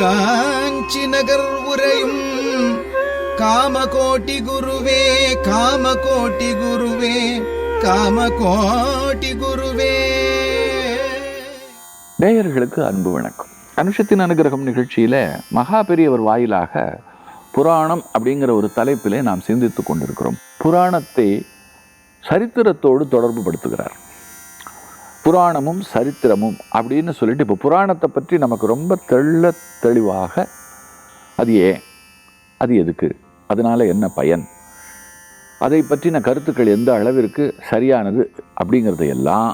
காஞ்சி நகர் உரையும் காமகோட்டி குருவே காமகோட்டி குருவே காமகோட்டி குருவே. நேயர்களுக்கு அன்பு வணக்கம். அனுஷத்தின் அனுகிரகம் நிகழ்ச்சியில மகா பெரியவர் வாயிலாக புராணம் அப்படிங்கிற ஒரு தலைப்பிலே நாம் சிந்தித்துக் கொண்டிருக்கிறோம். புராணத்தை சரித்திரத்தோடு தொடர்பு படுத்துகிறார் புராணமும் சரித்திரமும் அப்படின்னு சொல்லிட்டு இப்போ புராணத்தை பற்றி நமக்கு ரொம்ப தெள்ள தெளிவாக அது ஏன்? அது எதுக்கு? அதனால் என்ன பயன்? அதை பற்றின கருத்துக்கள் எந்த அளவிற்கு சரியானது அப்படிங்கிறதையெல்லாம்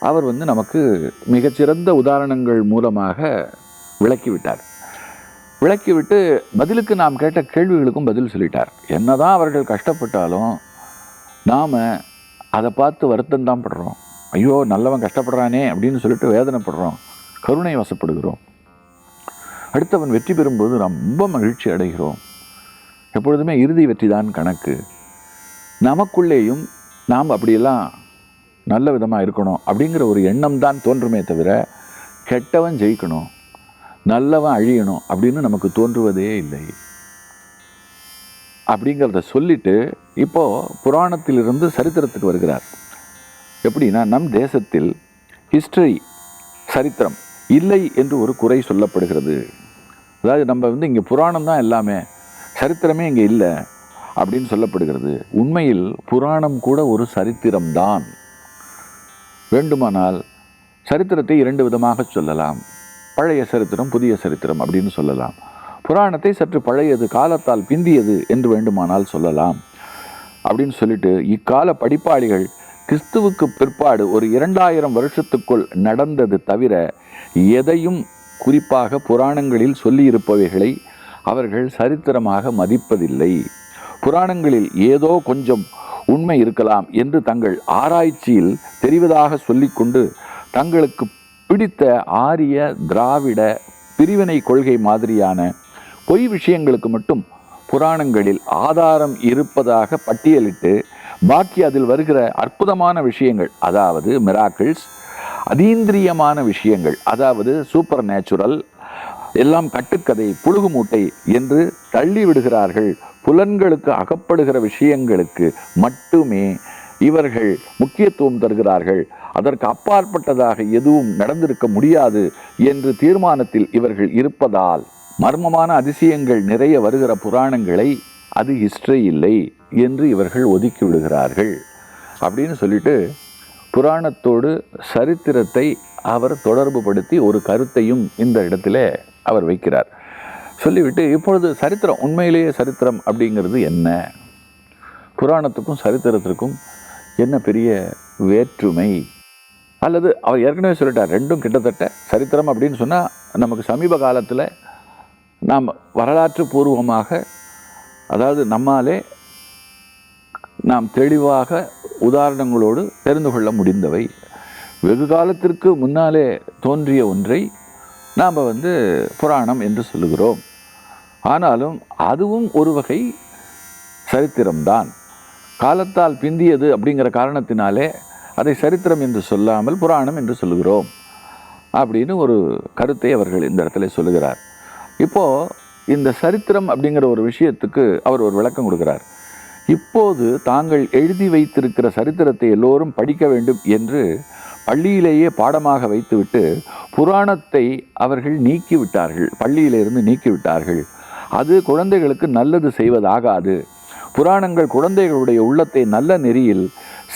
அவர் வந்து நமக்கு மிகச்சிறந்த உதாரணங்கள் மூலமாக விளக்கிவிட்டார். விளக்கிவிட்டு பதிலுக்கு நாம் கேட்ட கேள்விகளுக்கும் பதில் சொல்லிட்டார். என்னதான் அவர்கள் கஷ்டப்பட்டாலும் நாம் அதை பார்த்து வருத்தம் தான் படுறோம். ஐயோ நல்லவன் கஷ்டப்படுறானே அப்படின்னு சொல்லிட்டு வேதனைப்படுறோம். கருணை வசப்படுகிறோம். அடுத்தவன் வெற்றி பெறும்போது ரொம்ப மகிழ்ச்சி அடைகிறோம். எப்பொழுதுமே இறுதி வெற்றி தான் கணக்கு. நமக்குள்ளேயும் நாம் அப்படியெல்லாம் நல்ல விதமாக இருக்கணும் அப்படிங்கிற ஒரு எண்ணம் தான் தோன்றுமே தவிர கெட்டவன் ஜெயிக்கணும் நல்லவன் அழியணும் அப்படின்னு நமக்கு தோன்றுவதே இல்லை. அப்படிங்கிறத சொல்லிட்டு இப்போ புராணத்திலிருந்து சரித்திரத்துக்கு வருகிறார். எப்படின்னா நம் தேசத்தில் ஹிஸ்டரி சரித்திரம் இல்லை என்று ஒரு குறை சொல்லப்படுகிறது. அதாவது நம்ம வந்து இங்கே புராணம் தான் எல்லாமே சரித்திரமே இங்கே இல்லை அப்படின்னு சொல்லப்படுகிறது. உண்மையில் புராணம் கூட ஒரு சரித்திரம்தான் வேண்டுமானால் சரித்திரத்தை இரண்டு விதமாக சொல்லலாம். பழைய சரித்திரம் புதிய சரித்திரம் அப்படின்னு சொல்லலாம். புராணத்தை சற்று பழையது காலத்தால் பிந்தியது என்று வேண்டுமானால் சொல்லலாம். அப்படின்னு சொல்லிட்டு இக்கால படிப்பாளிகள் கிறிஸ்துவுக்கு பிற்பாடு ஒரு இரண்டாயிரம் வருஷத்துக்குள் நடந்தது தவிர எதையும் குறிப்பாக புராணங்களில் சொல்லியிருப்பவைகளை அவர்கள் சரித்திரமாக மதிப்பதில்லை. புராணங்களில் ஏதோ கொஞ்சம் உண்மை இருக்கலாம் என்று தங்கள் ஆராய்ச்சியில் தெரிவதாக சொல்லிக்கொண்டு தங்களுக்கு பிடித்த ஆரிய திராவிட பிரிவினை கொள்கை மாதிரியான பொய் விஷயங்களுக்கு மட்டும் புராணங்களில் ஆதாரம் இருப்பதாக பட்டியலிட்டு பாக்கி அதில் வருகிற அற்புதமான விஷயங்கள் அதாவது மிராக்கிள்ஸ் அதீந்திரியமான விஷயங்கள் அதாவது சூப்பர் நேச்சுரல் எல்லாம் கட்டுக்கதை புழுகு மூட்டை என்று தள்ளி விடுகிறார்கள். புலன்களுக்கு அகப்படுகிற விஷயங்களுக்கு மட்டுமே இவர்கள் முக்கியத்துவம் தருகிறார்கள். அதற்கு அப்பாற்பட்டதாக எதுவும் நடந்திருக்க முடியாது என்று தீர்மானத்தில் இவர்கள் இருப்பதால் மர்மமான அதிசயங்கள் நிறைய வருகிற புராணங்களை அது ஹிஸ்டரி இல்லை. என்று இவர்கள் ஒதுக்கி விடுகிறார்கள். அப்படின்னு சொல்லிட்டு புராணத்தோடு சரித்திரத்தை அவர் தொடர்பு படுத்தி ஒரு கருத்தையும் இந்த இடத்துல அவர் வைக்கிறார். சொல்லிவிட்டு இப்பொழுது சரித்திரம் உண்மையிலேயே சரித்திரம் அப்படிங்கிறது என்ன? புராணத்துக்கும் சரித்திரத்திற்கும் என்ன பெரிய வேற்றுமை? அல்லது அவர் ஏற்கனவே சொல்லிட்டார் ரெண்டும் கிட்டத்தட்ட சரித்திரம் அப்படின்னு சொன்னால் நமக்கு சமீப காலத்தில் நாம் வரலாற்று பூர்வமாக அதாவது நம்மாலே நாம் தெளிவாக உதாரணங்களோடு தெரிந்து கொள்ள முடிந்தவை. வெகு காலத்திற்கு முன்னாலே தோன்றிய ஒன்றை நாம் வந்து புராணம் என்று சொல்லுகிறோம். ஆனாலும் அதுவும் ஒரு வகை சரித்திரம்தான். காலத்தால் பிந்தியது அப்படிங்கிற காரணத்தினாலே அதை சரித்திரம் என்று சொல்லாமல் புராணம் என்று சொல்லுகிறோம். அப்படின்னு ஒரு கருத்தை அவர்கள் இந்த இடத்துல சொல்லுகிறார். இப்போது இந்த சரித்திரம் அப்படிங்கிற ஒரு விஷயத்துக்கு அவர் ஒரு விளக்கம் கொடுக்கிறார். இப்போது தாங்கள் எழுதி வைத்திருக்கிற சரித்திரத்தை எல்லோரும் படிக்க வேண்டும் என்று பள்ளியிலேயே பாடமாக வைத்துவிட்டு புராணத்தை அவர்கள் நீக்கிவிட்டார்கள். பள்ளியிலிருந்து நீக்கிவிட்டார்கள். அது குழந்தைகளுக்கு நல்லது செய்வதாகாது. புராணங்கள் குழந்தைகளுடைய உள்ளத்தை நல்ல நெறியில்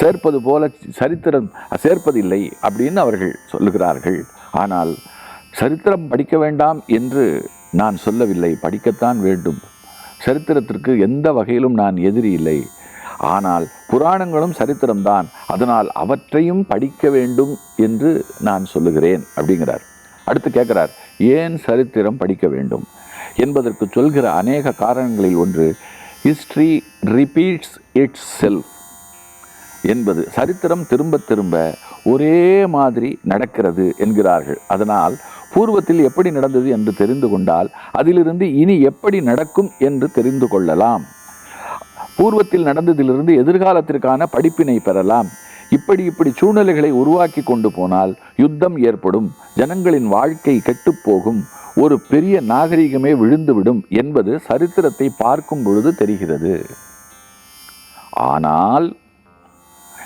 சேர்ப்பது போல சரித்திரம் சேர்ப்பதில்லை அப்படின்னு அவர்கள் சொல்லுகிறார்கள். ஆனால் சரித்திரம் படிக்க வேண்டாம் என்று நான் சொல்லவில்லை. படிக்கத்தான் வேண்டும். சரித்திரத்திற்கு எந்த வகையிலும் நான் எதிரி இல்லை. ஆனால் புராணங்களும் சரித்திரம்தான். அதனால் அவற்றையும் படிக்க வேண்டும் என்று நான் சொல்லுகிறேன் அப்படிங்கிறார். அடுத்து கேட்கிறார் ஏன் சரித்திரம் படிக்க வேண்டும்? என்பதற்கு சொல்கிற அநேக காரணங்களில் ஒன்று ஹிஸ்ட்ரி ரிப்பீட்ஸ் இட்ஸ் செல்ஃப் என்பது. சரித்திரம் திரும்ப திரும்ப ஒரே மாதிரி நடக்கிறது என்கிறார்கள். அதனால் பூர்வத்தில் எப்படி நடந்தது என்று தெரிந்து கொண்டால் அதிலிருந்து இனி எப்படி நடக்கும் என்று தெரிந்து கொள்ளலாம். பூர்வத்தில் நடந்ததிலிருந்து எதிர்காலத்திற்கான படிப்பினை பெறலாம். இப்படி இப்படி சூழ்நிலைகளை உருவாக்கி கொண்டு போனால் யுத்தம் ஏற்படும் ஜனங்களின் வாழ்க்கை கெட்டுப்போகும் ஒரு பெரிய நாகரிகமே விழுந்துவிடும் என்பது சரித்திரத்தை பார்க்கும் பொழுது தெரிகிறது. ஆனால்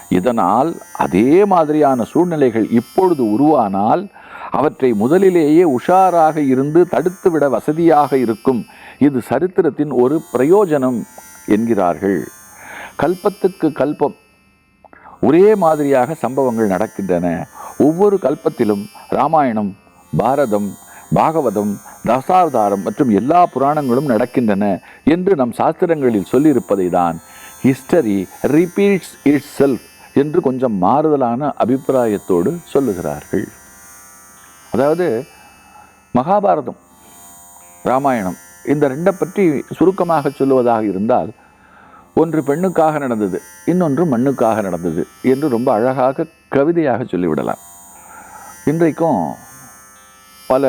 இதனால் அதே மாதிரியான சூழ்நிலைகள் இப்பொழுது உருவானால் அவற்றை முதலிலேயே உஷாராக இருந்து தடுத்துவிட வசதியாக இருக்கும். இது சரித்திரத்தின் ஒரு பிரயோஜனம் என்கிறார்கள். கல்பத்துக்கு கல்பம். ஒரே மாதிரியாக சம்பவங்கள் நடக்கின்றன. ஒவ்வொரு கல்பத்திலும் ராமாயணம் பாரதம் பாகவதம் தசாவதாரம் மற்றும் எல்லா புராணங்களும் நடக்கின்றன என்று நம் சாஸ்திரங்களில் சொல்லியிருப்பதை தான் ஹிஸ்டரி ரிப்பீட்ஸ் இட் செல்ஃப் என்று கொஞ்சம் மாறுதலான அபிப்பிராயத்தோடு சொல்லுகிறார்கள். அதாவது மகாபாரதம் ராமாயணம் இந்த ரெண்டை பற்றி சுருக்கமாக சொல்லுவதாக இருந்தால் ஒன்று பெண்ணுக்காக நடந்தது இன்னொன்று மண்ணுக்காக நடந்தது என்று ரொம்ப அழகாக கவிதையாக சொல்லிவிடலாம். இன்றைக்கும் பல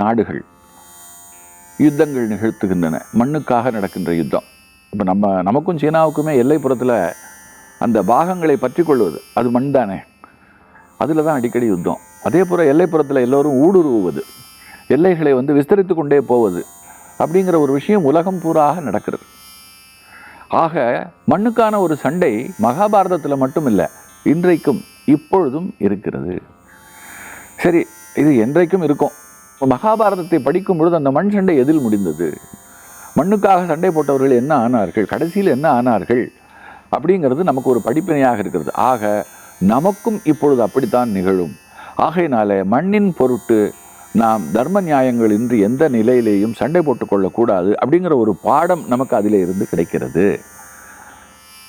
நாடுகள் யுத்தங்கள் நிகழ்த்துகின்றன மண்ணுக்காக நடக்கின்ற யுத்தம். இப்போ நம்ம நமக்கும் சீனாவுக்குமே எல்லைப்புறத்தில் அந்த பாகங்களை பற்றி கொள்வது அது மண் தானே அதில் தான் அடிக்கடி யுத்தம். அதே போல் எல்லைப்புறத்தில் எல்லோரும் ஊடுருவுவது எல்லைகளை வந்து விஸ்தரித்து கொண்டே போவது அப்படிங்கிற ஒரு விஷயம் உலகம் பூராக நடக்கிறது. ஆக மண்ணுக்கான ஒரு சண்டை மகாபாரதத்தில் மட்டும் இல்லை இன்றைக்கும் இப்பொழுதும் இருக்கிறது. சரி இது என்றைக்கும் இருக்கும். மகாபாரதத்தை படிக்கும் பொழுது அந்த மண் சண்டை எதில் முடிந்தது? மண்ணுக்காக சண்டை போட்டவர்கள் என்ன ஆனார்கள்? கடைசியில் என்ன ஆனார்கள்? அப்படிங்கிறது நமக்கு ஒரு படிப்பினையாக இருக்கிறது. ஆக நமக்கும் இப்பொழுது அப்படித்தான் நிகழும். ஆகையினால மண்ணின் பொருட்டு நாம் தர்ம நியாயங்கள் இன்றி எந்த நிலையிலேயும் சண்டை போட்டுக்கொள்ளக்கூடாது அப்படிங்கிற ஒரு பாடம் நமக்கு அதிலே இருந்து கிடைக்கிறது.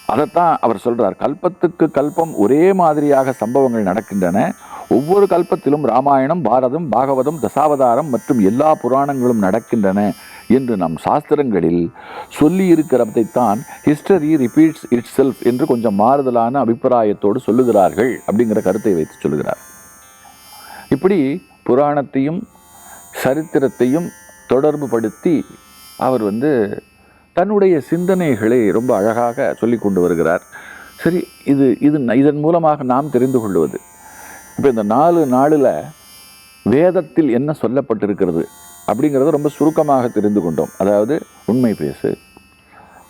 அதைத்தான் அவர் சொல்றார். கல்பத்துக்கு கல்பம் ஒரே மாதிரியாக சம்பவங்கள் நடக்கின்றன. ஒவ்வொரு கல்பத்திலும் ராமாயணம் பாரதம் பாகவதம் தசாவதாரம் மற்றும் எல்லா புராணங்களும் நடக்கின்றன என்று நம் சாஸ்திரங்களில் சொல்லி இருக்கிறதைத்தான் ஹிஸ்டரி ரிப்பீட்ஸ் இட் செல்ஃப் என்று கொஞ்சம் மாறுதலான அபிப்பிராயத்தோடு சொல்லுகிறார்கள் அப்படிங்கிற கருத்தை வைத்து சொல்லுகிறார். இப்படி புராணத்தையும் சரித்திரத்தையும் தொடர்பு படுத்தி அவர் வந்து தன்னுடைய சிந்தனைகளை ரொம்ப அழகாக சொல்லி கொண்டு வருகிறார். சரி இது இது இதன் மூலமாக நாம் தெரிந்து கொள்வது. இப்போ இந்த நாலு நாளில் வேதத்தில் என்ன சொல்லப்பட்டிருக்கிறது அப்படிங்கிறத ரொம்ப சுருக்கமாக தெரிந்து கொண்டோம். அதாவது உண்மை பேசு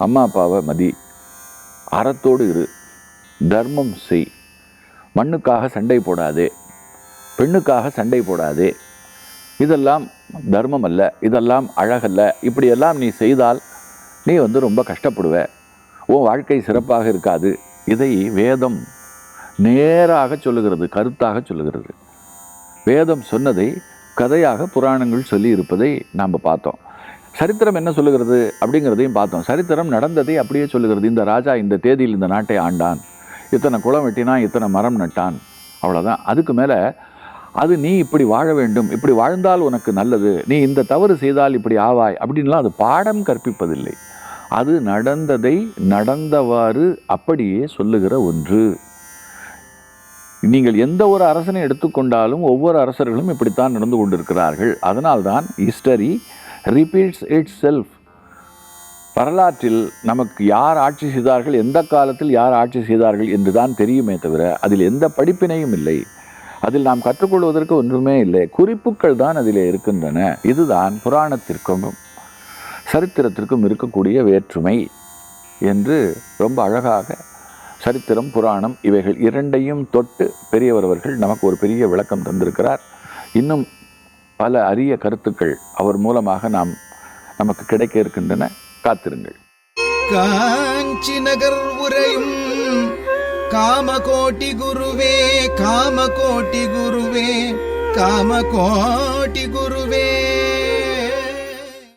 அம்மா அப்பாவை மதி அறத்தோடு இரு தர்மம் செய் மண்ணுக்காக சண்டை போடாதே பெண்ணுக்காக சண்டை போடாதே. இதெல்லாம் தர்மம் அல்ல இதெல்லாம் அழகல்ல. இப்படியெல்லாம் நீ செய்தால் நீ வந்து ரொம்ப கஷ்டப்படுவ. உன் வாழ்க்கை சிறப்பாக இருக்காது. இதை வேதம் நேராக சொல்லுகிறது கருத்தாக சொல்லுகிறது. வேதம் சொன்னதை கதையாக புராணங்கள் சொல்லி இருப்பதை நாம் பார்த்தோம். சரித்திரம் என்ன சொல்லுகிறது அப்படிங்கிறதையும் பார்த்தோம். சரித்திரம் நடந்ததை அப்படியே சொல்லுகிறது. இந்த ராஜா இந்த தேதியில் இந்த நாட்டை ஆண்டான். இத்தனை குளம் வெட்டினான் இத்தனை மரம் நட்டான். அவ்வளோதான் அதுக்கு மேலே அது நீ இப்படி வாழ வேண்டும். இப்படி வாழ்ந்தால் உனக்கு நல்லது. நீ இந்த தவறு செய்தால் இப்படி ஆவாய் அப்படின்லாம் அது பாடம் கற்பிப்பதில்லை. அது நடந்ததை நடந்தவாறு அப்படியே சொல்லுகிற ஒன்று. நீங்கள் எந்த ஒரு அரசனை எடுத்துக்கொண்டாலும் ஒவ்வொரு அரசர்களும் இப்படித்தான் நடந்து கொண்டிருக்கிறார்கள். அதனால்தான் ஹிஸ்டரி ரிப்பீட்ஸ் இட் செல்ஃப் வரலாற்றில் நமக்கு யார் ஆட்சி செய்தார்கள் எந்த காலத்தில் யார் ஆட்சி செய்தார்கள் என்று தான் தெரியுமே தவிர அதில் எந்த படிப்பினையும் இல்லை. அதில் நாம் கற்றுக்கொள்வதற்கு ஒன்றுமே இல்லை. குறிப்புகள் தான் அதில் இருக்கின்றன. இதுதான் புராணத்திற்கும் சரித்திரத்திற்கும் இருக்கக்கூடிய வேற்றுமை என்று ரொம்ப அழகாக சரித்திரம் புராணம் இவைகள் இரண்டையும் தொட்டு பெரியவர் அவர்கள் நமக்கு ஒரு பெரிய விளக்கம் தந்திருக்கிறார். இன்னும் பல அரிய கருத்துக்கள் அவர் மூலமாக நாம் நமக்கு கிடைக்க இருக்கின்றன. காத்திருங்கள். காஞ்சி நகர் உரையும் காமகோட்டி குருவே காமகோட்டி குருவே காமகோட்டி குரு